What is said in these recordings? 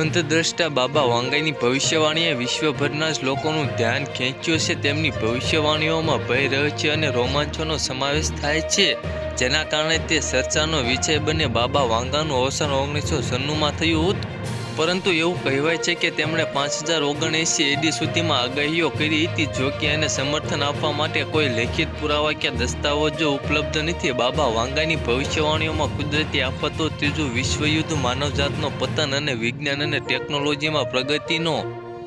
અંધદ્રષ્ટા બાબા વાંગાઈની ભવિષ્યવાણીએ વિશ્વભરના જ લોકોનું ધ્યાન ખેંચ્યું છે તેમની ભવિષ્યવાણીઓમાં ભય, રહસ્ય અને રોમાંચોનો સમાવેશ થાય છે. જેના કારણે તે ચર્ચાનો વિષય બને બાબા વાંગાનું અવસાન ઓગણીસો છન્નુંમાં થયું હતું. પરંતુ એવું કહેવાય છે કે તેમણે પાંચ હજાર ઓગણએંસી એડી સુધીમાં આગાહીઓ કરી હતી, જો કે એને સમર્થન આપવા માટે કોઈ લેખિત પુરાવા કે દસ્તાવેજો ઉપલબ્ધ નથી. બાબા વાંગાની ભવિષ્યવાણીઓમાં કુદરતી આફતો, ત્રીજું વિશ્વયુદ્ધ, માનવજાતનો પતન અને વિજ્ઞાન અને ટેકનોલોજીમાં પ્રગતિનો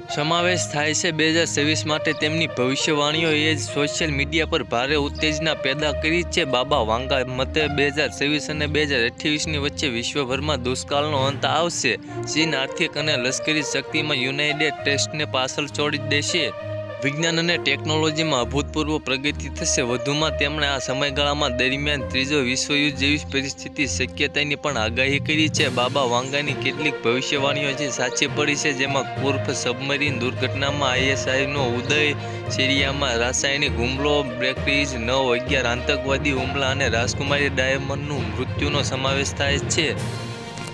સમાવેશ થાય છે બે હજાર છવ્વીસ માટે. તેમની ભવિષ્યવાણીઓએ જ સોશિયલ મીડિયા પર ભારે ઉત્તેજના પેદા કરી છે. બાબા વાંગા મતે બે હજાર છવ્વીસ અને બે હજાર અઠ્યાવીસની વચ્ચે વિશ્વભરમાં દુષ્કાળનો અંત આવશે. ચીન આર્થિક અને લશ્કરી શક્તિમાં યુનાઇટેડ સ્ટેટ્સને પાછળ છોડી દેશે. વિજ્ઞાન અને ટેકનોલોજીમાં અભૂતપૂર્વ પ્રગતિ થશે. વધુમાં તેમણે આ સમયગાળામાં દરમિયાન ત્રીજો વિશ્વયુદ્ધ જેવી પરિસ્થિતિ શક્યતાની પણ આગાહી કરી છે. બાબા વાંગાની કેટલીક ભવિષ્યવાણીઓ જે સાચી પડી છે, જેમાં કુર્ફ સબમરીન દુર્ઘટનામાં આઈએસઆઈનો ઉદય, સિરિયામાં રાસાયણિક હુમલો બ્રેકરીજ નવ અગિયાર આતંકવાદી હુમલા અને રાજકુમારી ડાયમંડનું મૃત્યુનો સમાવેશ થાય છે.